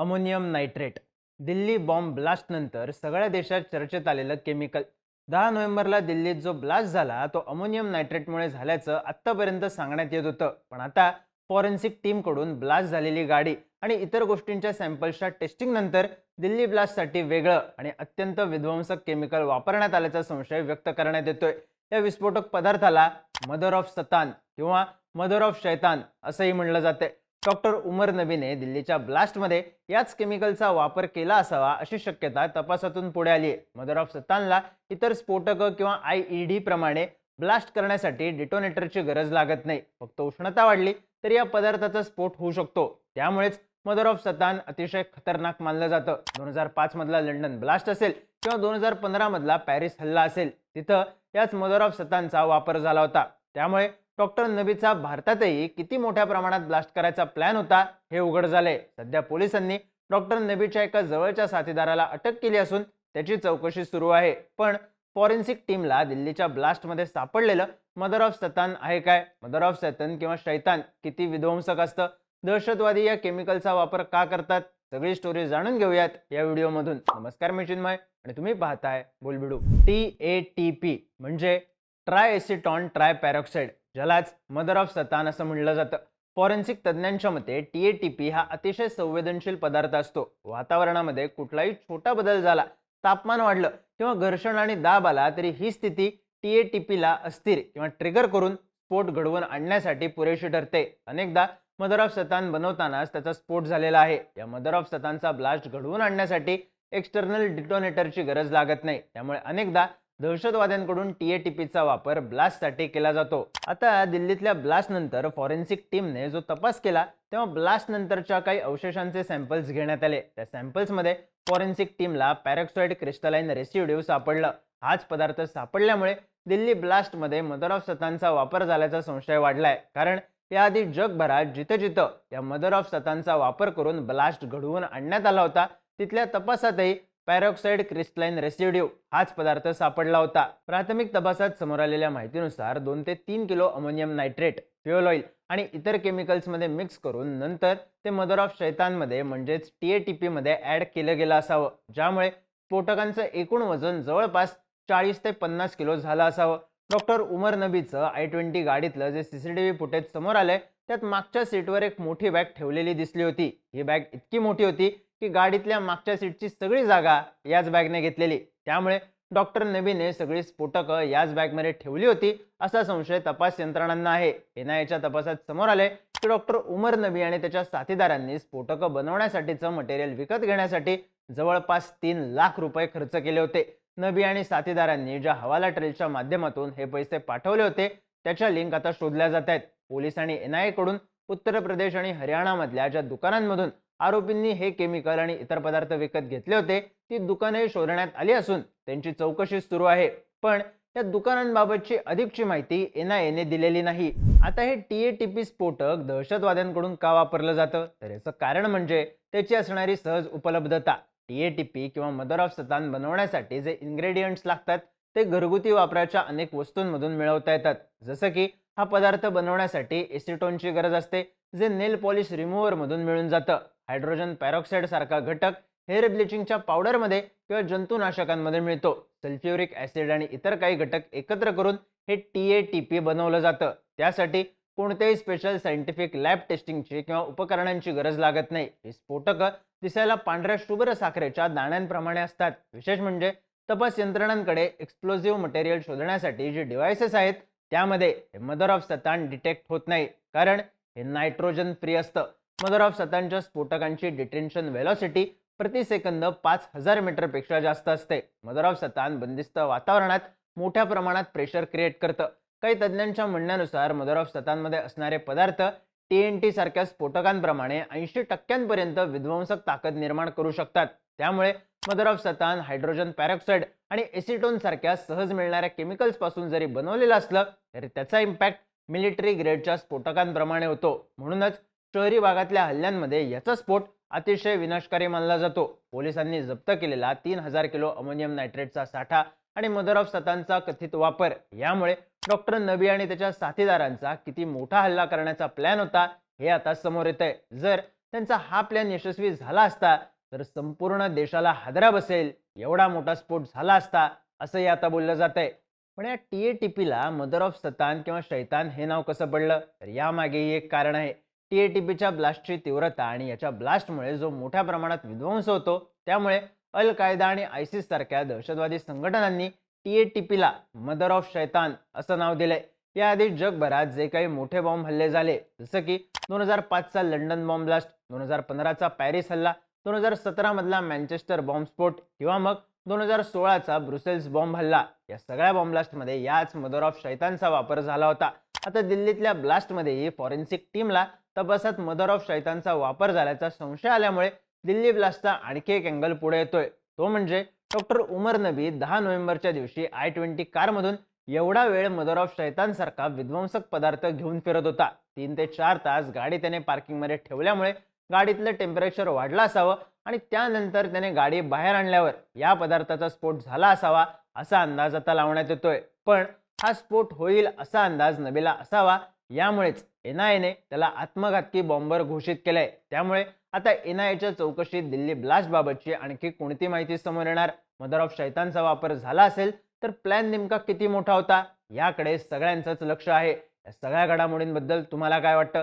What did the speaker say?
Ammonium nitrate Delhi bomb ब्लास्टनंतर सगळ्या देशात चर्चेत आलेलं केमिकल. दहा नोव्हेंबरला दिल्लीत जो ब्लास्ट झाला तो अमोनियम नायट्रेटमुळे झाल्याचं आत्तापर्यंत सांगण्यात येत होतं. पण आता फॉरेन्सिक टीमकडून ब्लास्ट झालेली गाडी आणि इतर गोष्टींच्या सॅम्पल्सच्या टेस्टिंगनंतर दिल्ली ब्लास्टसाठी वेगळं आणि अत्यंत विध्वंसक केमिकल वापरण्यात आल्याचा संशय व्यक्त करण्यात येतोय. या विस्फोटक पदार्थाला मदर ऑफ सतान किंवा मदर ऑफ शैतान असंही म्हणलं जाते डॉक्टर उमर नबीने दिल्लीच्या ब्लास्टमध्ये याच केमिकलचा वापर केला असावा अशी शक्यता तपासातून पुढे आली आहे. मदर ऑफ सतानला इतर स्फोटकं किंवा आय ई डी प्रमाणे ब्लास्ट करण्यासाठी डिटोनेटरची गरज लागत नाही. फक्त उष्णता वाढली तर या पदार्थाचा स्फोट होऊ शकतो. त्यामुळेच मदर ऑफ सतान अतिशय खतरनाक मानलं जातं. दोन हजार पाच मधला लंडन ब्लास्ट असेल किंवा दोन हजार पंधरा मधला पॅरिस हल्ला असेल तिथं याच मदर ऑफ सतानचा वापर झाला होता. त्यामुळे डॉक्टर नबीचा भारतातही किती मोठ्या प्रमाणात ब्लास्ट करायचा प्लॅन होता हे उघड झालंय सध्या पोलिसांनी डॉक्टर नबीच्या एका जवळच्या साथीदाराला अटक केली असून त्याची चौकशी सुरू आहे. पण फॉरेन्सिक टीमला दिल्लीच्या ब्लास्टमध्ये सापडलेलं मदर ऑफ सतान आहे काय? मदर ऑफ सतन किंवा शैतान किती विध्वंसक असतं? दहशतवादी या केमिकलचा वापर का करतात? सगळी स्टोरी जाणून घेऊयात या व्हिडिओमधून. नमस्कार मी चिन्मय आणि तुम्ही पाहताय BolBhidu. T A T P म्हणजे ट्राय एसिटॉन ट्राय पॅरॉक्साईड ज्यालाच मदर ऑफ सतान असं म्हणलं जातं. फॉरेन्सिक तज्ज्ञांच्या मते टी ए टी पी हा अतिशय संवेदनशील पदार्थ असतो. वातावरणामध्ये कुठलाही छोटा बदल झाला तापमान वाढलं किंवा घर्षण आणि दाब आला तरी ही स्थिती टी ए टी पीला अस्थिर किंवा ट्रिगर करून स्फोट घडवून आणण्यासाठी पुरेशी ठरते. अनेकदा मदर ऑफ सतान बनवतानाच त्याचा स्फोट झालेला आहे. या मदर ऑफ सतानचा ब्लास्ट घडवून आणण्यासाठी एक्सटर्नल डिटोनेटरची गरज लागत नाही. त्यामुळे अनेकदा दहशतवाद्यांकडून टीएटीपीचा वापर ब्लास्टसाठी केला जातो. आता दिल्लीतल्या ब्लास्ट नंतर फॉरेन्सिक टीमने जो तपास केला तेव्हा ब्लास्ट नंतरच्या काही अवशेषांचे सॅम्पल्स घेण्यात आले. त्या सॅम्पल्समध्ये फॉरेन्सिक टीमला पॅरॅक्सॉइड क्रिस्टलाइन रेसिड्यू सापडलं. हाच पदार्थ सापडल्यामुळे दिल्ली ब्लास्टमध्ये मदर ऑफ सतांचा वापर झाल्याचा संशय वाढलाय. कारण याआधी जगभरात जिथं जिथं या मदर ऑफ सतांचा वापर करून ब्लास्ट घडवून आणण्यात आला होता तिथल्या तपासातही पॅरॉक्साईड क्रिस्टलाईन रेसिड्यू हाच पदार्थ सापडला होता. प्राथमिक तपासात समोर आलेल्या माहितीनुसार दोन ते तीन kilo ammonium nitrate fuel oil आणि इतर केमिकल्समध्ये मिक्स करून नंतर ते मदर ऑफ शैतानमध्ये म्हणजेच टी ए टी पीमध्ये ॲड केलं गेलं असावं. ज्यामुळे स्फोटकांचं एकूण वजन जवळपास चाळीस ते पन्नास किलो झालं असावं. डॉक्टर उमर नबीचं आय ट्वेंटी गाडीतलं जे C C T V footage समोर आलंय त्यात मागच्या सीटवर एक मोठी बॅग ठेवलेली दिसली होती. ही बॅग इतकी मोठी होती की गाडीतल्या मागच्या सीटची सगळी जागा याच बॅगने घेतलेली. त्यामुळे डॉक्टर नबीने सगळी स्फोटकं याच बॅगमध्ये ठेवली होती असा संशय तपास यंत्रणांना आहे. एनआयच्या तपासात समोर आले की डॉक्टर उमर नबी आणि त्याच्या साथीदारांनी स्फोटकं बनवण्यासाठीचं मटेरियल विकत घेण्यासाठी जवळपास तीन लाख रुपये खर्च केले होते. नबी आणि साथीदारांनी ज्या हवाला ट्रेलच्या माध्यमातून हे पैसे पाठवले होते त्याच्या लिंक आता शोधल्या जात आहेत. पोलीस आणि एन आयकडून उत्तर प्रदेश आणि हरियाणामधल्या ज्या दुकानांमधून आरोपींनी हे केमिकल आणि इतर पदार्थ विकत घेतले होते. ती दुकाने शोधण्यात आली असून त्यांची चौकशी सुरू आहे. पण या दुकानांबाबतची अधिकची माहिती एन आय एने दिलेली नाही. आता हे टी ए टी पी स्फोटक दहशतवाद्यांकडून का वापरलं जातं? तर याचं कारण म्हणजे त्याची असणारी सहज उपलब्धता. टी ए टी पी किंवा मदर ऑफ सतान बनवण्यासाठी जे इन्ग्रेडियंट्स लागतात ते घरगुती वापराच्या अनेक वस्तूंमधून मिळवता येतात. जसं की हा पदार्थ बनवण्यासाठी एसिटोनची गरज असते जे नेल पॉलिश रिमूव्हरमधून मिळून जातं. हायड्रोजन पॅरॉक्साईड सारखा घटक हेअर ब्लिचिंगच्या पावडरमध्ये किंवा जंतुनाशकांमध्ये मिळतो. सल्फ्युरिक ॲसिड आणि इतर काही घटक एकत्र करून हे टी ए टी पी बनवलं जातं. त्यासाठी कोणत्याही स्पेशल सायंटिफिक लॅब टेस्टिंगची किंवा उपकरणांची गरज लागत नाही. ही स्फोटकं दिसायला पांढऱ्या शुभ्र साखरेच्या दाण्यांप्रमाणे असतात. विशेष म्हणजे तपास यंत्रणांकडे एक्सप्लोझिव्ह मटेरियल शोधण्यासाठी जे डिव्हायसेस आहेत त्यामध्ये मदर ऑफ सतान डिटेक्ट होत नाही. कारण हे नायट्रोजन फ्री असतं. मदर ऑफ सतानच्या स्फोटकांची डिटेन्शन वेलॉसिटी प्रति सेकंद पाच हजार मीटरपेक्षा जास्त असते. मदर ऑफ सतान बंदिस्त वातावरणात मोठ्या प्रमाणात प्रेशर क्रिएट करतं. काही तज्ज्ञांच्या म्हणण्यानुसार मदर ऑफ सतानमध्ये असणारे पदार्थ टी एन टी सारख्या स्फोटकांप्रमाणे ऐंशी टक्क्यांपर्यंत विध्वंसक ताकद निर्माण करू शकतात. त्यामुळे mother of Satan hydrogen peroxide आणि एसिटोन सारख्या सहज मिळणाऱ्या केमिकल्सपासून जरी बनवलेलं असलं तरी त्याचा इम्पॅक्ट मिलिटरी ग्रेडच्या स्फोटकांप्रमाणे होतो. म्हणूनच शहरी भागातल्या हल्ल्यांमध्ये याचा स्फोट अतिशय विनाशकारी मानला जातो. पोलिसांनी जप्त केलेला तीन हजार किलो अमोनियम नायट्रेटचा साठा आणि मदर ऑफ सतांचा कथित वापर यामुळे डॉक्टर नबी आणि त्याच्या साथीदारांचा किती मोठा हल्ला करण्याचा प्लॅन होता हे आता समोर येत आहे जर त्यांचा हा प्लॅन यशस्वी झाला असता तर संपूर्ण देशाला हादरा बसेल एवढा मोठा स्फोट झाला असता असंही आता बोललं जात आहे पण या टी ए टी पीला मदर ऑफ सतान किंवा शैतान हे नाव कसं पडलं? तर यामागेही एक कारण आहे. टी ए टी पीच्या ब्लास्टची तीव्रता आणि याच्या ब्लास्टमुळे जो मोठ्या प्रमाणात विध्वंस होतो त्यामुळे अल कायदा आणि आयसिस सारख्या दहशतवादी संघटनांनी टी ए टी पीला मदर ऑफ शैतान असं नाव दिलंय. याआधी जगभरात जे काही मोठे बॉम्ब हल्ले झाले जसं की दोन हजार पाचचा लंडन बॉम्ब ब्लास्ट दोन हजार पंधराचा पॅरिस हल्ला दोन हजार सतरामधला मँचेस्टर बॉम्बस्फोट किंवा मग दोन हजार सोळाचा ब्रुसेल्स बॉम्ब हल्ला या सगळ्या बॉम्ब ब्लास्टमध्ये याच मदर ऑफ शैतानचा वापर झाला होता. आता दिल्लीतल्या ब्लास्टमध्येही फॉरेन्सिक टीमला तपासात मदर ऑफ शैतानचा वापर झाल्याचा संशय आल्यामुळे दिल्ली ब्लास्टचा आणखी एक अँगल पुढे येतोय. तो म्हणजे डॉक्टर उमर नबी दहा नोव्हेंबरच्या दिवशी आय ट्वेंटी कारमधून एवढा वेळ मदर ऑफ शैतान सारखा विध्वंसक पदार्थ घेऊन फिरत होता. तीन ते चार तास गाडी त्याने पार्किंगमध्ये ठेवल्यामुळे गाडीतलं टेम्परेचर वाढलं असावं आणि त्यानंतर त्याने गाडी बाहेर आणल्यावर या पदार्थाचा स्फोट झाला असावा असा अंदाज आता लावण्यात येतोय. पण हा स्फोट होईल असा अंदाज नबीला असावा यामुळेच एन आय एने त्याला आत्मघातकी बॉम्बर घोषित केलंय. त्यामुळे आता एन आय एच्या चौकशीत दिल्ली ब्लास्टबाबतची आणखी कोणती माहिती समोर येणार? मदर ऑफ शैतानचा वापर झाला असेल तर प्लॅन नेमका किती मोठा होता? याकडे सगळ्यांचंच लक्ष आहे. या सगळ्या घडामोडींबद्दल तुम्हाला काय वाटतं?